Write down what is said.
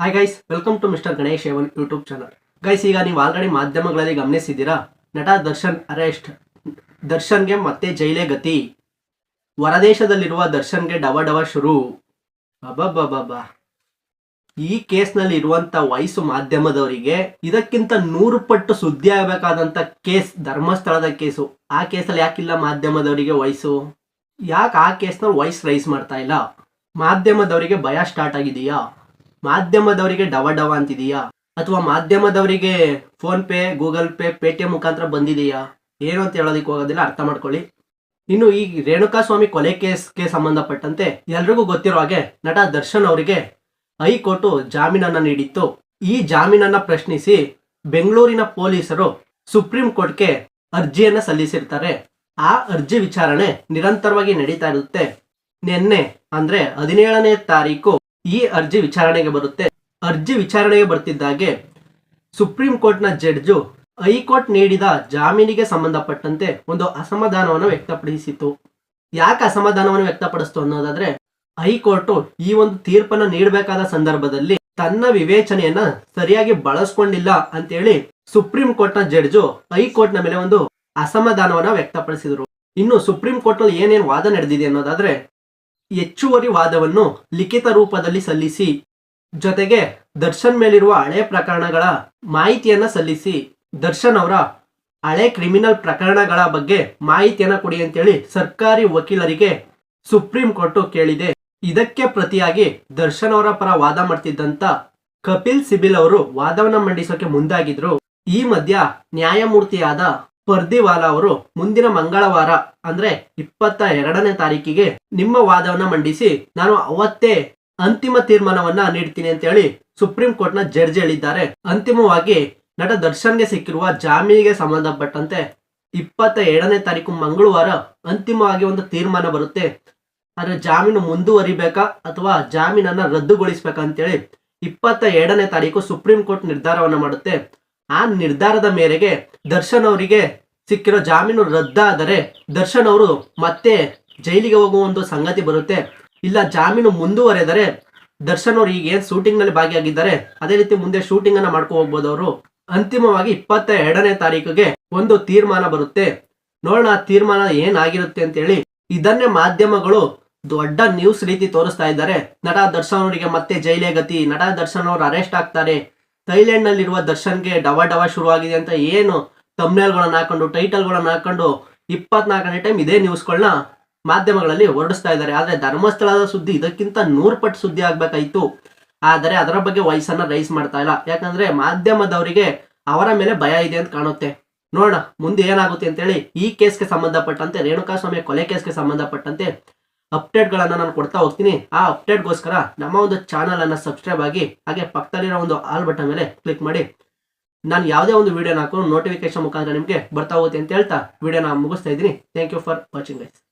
Hi guys welcome to mister Ganesh A one YouTube channel guys ಈಗ ನೀವು already ಮಾಧ್ಯಮಗಳಲ್ಲಿ ಗಮನಿಸಿದ್ದೀರಾ? ನಟ ದರ್ಶನ್ ಅರೆಸ್ಟ್. ದರ್ಶನ್ಗೆ ಮತ್ತೆ ಜೈಲೇ ಗತಿ. ಹೊರದೇಶದಲ್ಲಿರುವ ದರ್ಶನ್ಗೆ ಡವ ಡವ ಶುರು. ಅಬ್ಬಬ್ಬಬ್ಬಾ ಈ ಕೇಸ್ನಲ್ಲಿ ಇರುವಂತ ವಯಸ್ಸು ಮಾಧ್ಯಮದವರಿಗೆ ಇದಕ್ಕಿಂತ ನೂರು ಪಟ್ಟು ಸುದ್ದಿ ಆಗಬೇಕಾದಂತ ಕೇಸ್, ಧರ್ಮಸ್ಥಳದ ಕೇಸು. ಆ ಕೇಸಲ್ಲಿ ಯಾಕಿಲ್ಲ ಮಾಧ್ಯಮದವರಿಗೆ ವಯಸ್ಸು? ಯಾಕೆ ಆ ಕೇಸ್ನಲ್ಲಿ ವಯಸ್ಸು ರೈಸ್ ಮಾಡ್ತಾ ಇಲ್ಲ? ಮಾಧ್ಯಮದವರಿಗೆ ಭಯ ಸ್ಟಾರ್ಟ್ ಆಗಿದೆಯಾ? ಮಾಧ್ಯಮದವರಿಗೆ ಡವ ಡವ ಅಂತಿದೆಯಾ? ಅಥವಾ ಮಾಧ್ಯಮದವರಿಗೆ PhonePe, Google pay, Paytm ಮುಖಾಂತರ ಬಂದಿದೆಯಾ? ಏನು ಅಂತ ಹೇಳೋದಕ್ಕೆ ಹೋಗೋದಿಲ್ಲ, ಅರ್ಥ ಮಾಡ್ಕೊಳ್ಳಿ. ಇನ್ನು ಈ ರೇಣುಕಾ ಸ್ವಾಮಿ ಕೊಲೆ ಕೇಸ್ಗೆ ಸಂಬಂಧಪಟ್ಟಂತೆ ಎಲ್ರಿಗೂ ಗೊತ್ತಿರೋ ಹಾಗೆ ನಟ ದರ್ಶನ್ ಅವರಿಗೆ ಹೈಕೋರ್ಟು ಜಾಮೀನನ್ನ ನೀಡಿತ್ತು. ಈ ಜಾಮೀನನ್ನ ಪ್ರಶ್ನಿಸಿ ಬೆಂಗಳೂರಿನ ಪೊಲೀಸರು ಸುಪ್ರೀಂ ಕೋರ್ಟ್ಗೆ ಅರ್ಜಿಯನ್ನ ಸಲ್ಲಿಸಿರ್ತಾರೆ. ಆ ಅರ್ಜಿ ವಿಚಾರಣೆ ನಿರಂತರವಾಗಿ ನಡೀತಾ ಇರುತ್ತೆ. ನಿನ್ನೆ ಅಂದ್ರೆ ಹದಿನೇಳನೇ ತಾರೀಕು ಈ ಅರ್ಜಿ ವಿಚಾರಣೆಗೆ ಬರುತ್ತೆ. ಅರ್ಜಿ ವಿಚಾರಣೆಗೆ ಬರ್ತಿದ್ದಾಗೆ ಸುಪ್ರೀಂ ಕೋರ್ಟ್ನ ಜಡ್ಜು ಹೈಕೋರ್ಟ್ ನೀಡಿದ ಜಾಮೀನಿಗೆ ಸಂಬಂಧಪಟ್ಟಂತೆ ಒಂದು ಅಸಮಾಧಾನವನ್ನು ವ್ಯಕ್ತಪಡಿಸಿತು ಯಾಕೆ ಅಸಮಾಧಾನವನ್ನು ವ್ಯಕ್ತಪಡಿಸ್ತು ಅನ್ನೋದಾದ್ರೆ ಹೈಕೋರ್ಟ್ ಈ ಒಂದು ತೀರ್ಪನ್ನು ನೀಡಬೇಕಾದ ಸಂದರ್ಭದಲ್ಲಿ ತನ್ನ ವಿವೇಚನೆಯನ್ನ ಸರಿಯಾಗಿ ಬಳಸ್ಕೊಂಡಿಲ್ಲ ಅಂತೇಳಿ ಸುಪ್ರೀಂ ಕೋರ್ಟ್ನ ಜಡ್ಜು ಹೈಕೋರ್ಟ್ನ ಮೇಲೆ ಒಂದು ಅಸಮಾಧಾನವನ್ನ ವ್ಯಕ್ತಪಡಿಸಿದರು. ಇನ್ನು ಸುಪ್ರೀಂ ಕೋರ್ಟ್ನಲ್ಲಿ ಏನೇನು ವಾದ ನಡೆದಿದೆ ಅನ್ನೋದಾದ್ರೆ ಹೆಚ್ಚುವರಿ ವಾದವನ್ನು ಲಿಖಿತ ರೂಪದಲ್ಲಿ ಸಲ್ಲಿಸಿ, ಜೊತೆಗೆ ದರ್ಶನ್ ಮೇಲಿರುವ ಹಳೆ ಪ್ರಕರಣಗಳ ಮಾಹಿತಿಯನ್ನು ಸಲ್ಲಿಸಿ, ದರ್ಶನ್ ಅವರ ಹಳೆ ಕ್ರಿಮಿನಲ್ ಪ್ರಕರಣಗಳ ಬಗ್ಗೆ ಮಾಹಿತಿಯನ್ನ ಕೊಡಿ ಅಂತೇಳಿ ಸರ್ಕಾರಿ ವಕೀಲರಿಗೆ ಸುಪ್ರೀಂ ಕೋರ್ಟ್ ಕೇಳಿದೆ. ಇದಕ್ಕೆ ಪ್ರತಿಯಾಗಿ ದರ್ಶನ್ ಅವರ ಪರ ವಾದ ಮಾಡ್ತಿದ್ದಂತ ಕಪಿಲ್ ಸಿಬಿಲ್ ಅವರು ವಾದವನ್ನು ಮಂಡಿಸೋಕೆ ಮುಂದಾಗಿದ್ರು. ಈ ಮಧ್ಯ ನ್ಯಾಯಮೂರ್ತಿಯಾದ ಪರ್ದಿವಾಲಾ ಅವರು ಮುಂದಿನ ಮಂಗಳವಾರ, ಅಂದ್ರೆ ಇಪ್ಪತ್ತ ಎರಡನೇ ತಾರೀಕಿಗೆ ನಿಮ್ಮ ವಾದವನ್ನ ಮಂಡಿಸಿ ನಾನು ಅವತ್ತೇ ಅಂತಿಮ ತೀರ್ಮಾನವನ್ನ ನೀಡ್ತೀನಿ ಅಂತ ಹೇಳಿ ಸುಪ್ರೀಂ ಕೋರ್ಟ್ನ ಜಡ್ಜ್ ಹೇಳಿದ್ದಾರೆ. ಅಂತಿಮವಾಗಿ ನಟ ದರ್ಶನ್ಗೆ ಸಿಕ್ಕಿರುವ ಜಾಮೀನಿಗೆ ಸಂಬಂಧಪಟ್ಟಂತೆ ಇಪ್ಪತ್ತ ಎರಡನೇ ತಾರೀಕು ಮಂಗಳವಾರ ಅಂತಿಮವಾಗಿ ಒಂದು ತೀರ್ಮಾನ ಬರುತ್ತೆ. ಆದ್ರೆ ಜಾಮೀನು ಮುಂದುವರಿಬೇಕಾ ಅಥವಾ ಜಾಮೀನನ್ನ ರದ್ದುಗೊಳಿಸ್ಬೇಕಾ ಅಂತೇಳಿ ಇಪ್ಪತ್ತ ಎರಡನೇ ತಾರೀಕು ಸುಪ್ರೀಂ ಕೋರ್ಟ್ ನಿರ್ಧಾರವನ್ನ ಮಾಡುತ್ತೆ. ಆ ನಿರ್ಧಾರದ ಮೇರೆಗೆ ದರ್ಶನ್ ಅವರಿಗೆ ಸಿಕ್ಕಿರೋ ಜಾಮೀನು ರದ್ದಾದರೆ ದರ್ಶನ್ ಅವರು ಮತ್ತೆ ಜೈಲಿಗೆ ಹೋಗುವ ಒಂದು ಸಂಗತಿ ಬರುತ್ತೆ. ಇಲ್ಲ, ಜಾಮೀನು ಮುಂದುವರೆದರೆ ದರ್ಶನ್ ಅವರು ಈಗ ಏನ್ ಶೂಟಿಂಗ್ನಲ್ಲಿ ಭಾಗಿಯಾಗಿದ್ದಾರೆ, ಅದೇ ರೀತಿ ಮುಂದೆ ಶೂಟಿಂಗ್ ಅನ್ನ ಮಾಡ್ಕೊ ಹೋಗ್ಬೋದು ಅವರು. ಅಂತಿಮವಾಗಿ ಇಪ್ಪತ್ತ ಎರಡನೇ ತಾರೀಕಿಗೆ ಒಂದು ತೀರ್ಮಾನ ಬರುತ್ತೆ. ನೋಡೋಣ ಆ ತೀರ್ಮಾನ ಏನಾಗಿರುತ್ತೆ ಅಂತ ಹೇಳಿ ಇದನ್ನೇ ಮಾಧ್ಯಮಗಳು ದೊಡ್ಡ ನ್ಯೂಸ್ ರೀತಿ ತೋರಿಸ್ತಾ ಇದ್ದಾರೆ. ನಟ ದರ್ಶನ್ ಅವರಿಗೆ ಮತ್ತೆ ಜೈಲೇ ಗತಿ, ನಟ ದರ್ಶನ್ ಅವರು ಅರೆಸ್ಟ್ ಆಗ್ತಾರೆ. ಥೈಲ್ಯಾಂಡ್ ನಲ್ಲಿರುವ ದರ್ಶನ್ಗೆ ಡವ ಡವ ಶುರುವಾಗಿದೆ ಅಂತ ಏನು ತಮ್ನೇಲ್ಗಳನ್ನ ಹಾಕೊಂಡು, ಟೈಟಲ್ಗಳನ್ನ ಹಾಕೊಂಡು ಇಪ್ಪತ್ನಾಲ್ಕನೇ ಟೈಮ್ ಇದೇ ನ್ಯೂಸ್ಗಳನ್ನ ಮಾಧ್ಯಮಗಳಲ್ಲಿ ಹೊರಡಿಸ್ತಾ ಇದ್ದಾರೆ. ಆದ್ರೆ ಧರ್ಮಸ್ಥಳದ ಸುದ್ದಿ ಇದಕ್ಕಿಂತ ನೂರು ಪಟ್ಟು ಸುದ್ದಿ ಆಗ್ಬೇಕಾಯ್ತು. ಆದರೆ ಅದರ ಬಗ್ಗೆ ವಯಸ್ಸನ್ನ ರೈಸ್ ಮಾಡ್ತಾ ಇಲ್ಲ. ಯಾಕಂದ್ರೆ ಮಾಧ್ಯಮದವರಿಗೆ ಅವರ ಮೇಲೆ ಭಯ ಇದೆ ಅಂತ ಕಾಣುತ್ತೆ. ನೋಡೋಣ, ಮುಂದೆ ಏನಾಗುತ್ತೆ ಅಂತೇಳಿ ಈ ಕೇಸ್ಗೆ ಸಂಬಂಧಪಟ್ಟಂತೆ ರೇಣುಕಾಸ್ವಾಮಿ ಕೊಲೆ ಕೇಸ್ಗೆ ಸಂಬಂಧಪಟ್ಟಂತೆ ಅಪ್ಡೇಟ್ಗಳನ್ನ ನಾನು ಕೊಡ್ತಾ ಹೋಗ್ತೀನಿ. ಆ ಅಪ್ಡೇಟ್ಗೋಸ್ಕರ ನಮ್ಮ ಒಂದು ಚಾನಲನ್ನು ಸಬ್ಸ್ಕ್ರೈಬ್ ಆಗಿ, ಹಾಗೆ ಪಕ್ಕದಲ್ಲಿರೋ ಒಂದು ಆಲ್ ಬಟನ್ ಮೇಲೆ ಕ್ಲಿಕ್ ಮಾಡಿ. ನಾನು ಯಾವುದೇ ಒಂದು ವಿಡಿಯೋನ ಹಾಕೋ ನೋಟಿಫಿಕೇಶನ್ ಮುಖಾಂತರ ನಿಮಗೆ ಬರ್ತಾ ಹೋಗುತ್ತೆ ಅಂತ ಹೇಳ್ತಾ ವಿಡಿಯೋನ ಮುಗಿಸ್ತಾ ಇದ್ದೀನಿ. Thank you for watching guys